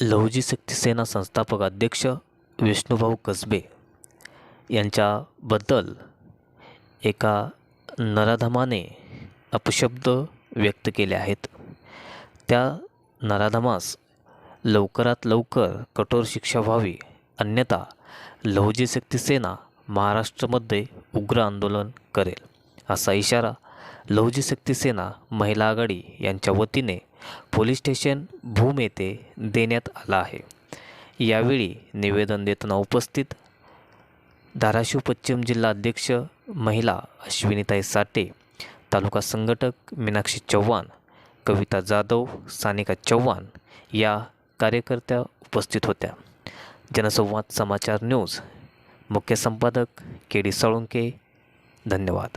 लहुजी शक्तीसेना संस्थापक अध्यक्ष विष्णुभाऊ कसबे यांच्याबद्दल एका नराधमाने अपशब्द व्यक्त केले आहेत. त्या नराधमास लवकरात लवकर कठोर शिक्षा व्हावी. अन्यथा लहुजी शक्तीसेना महाराष्ट्रामध्ये उग्र आंदोलन करेल. असा इशारा लहुजी शक्तीसेना महिला आघाडी यांच्या वतीने पोलीस स्टेशन भूम येथे देण्यात आला आहे. यावेळी निवेदन देताना उपस्थित धाराशिव पश्चिम जिल्हा अध्यक्ष महिला अश्विनीताई साठे तालुका संघटक मीनाक्षी चव्हाण कविता जाधव सानिका चव्हाण या कार्यकर्त्या उपस्थित होत्या. जनसंवाद समाचार न्यूज मुख्य संपादक के डी साळुंके धन्यवाद.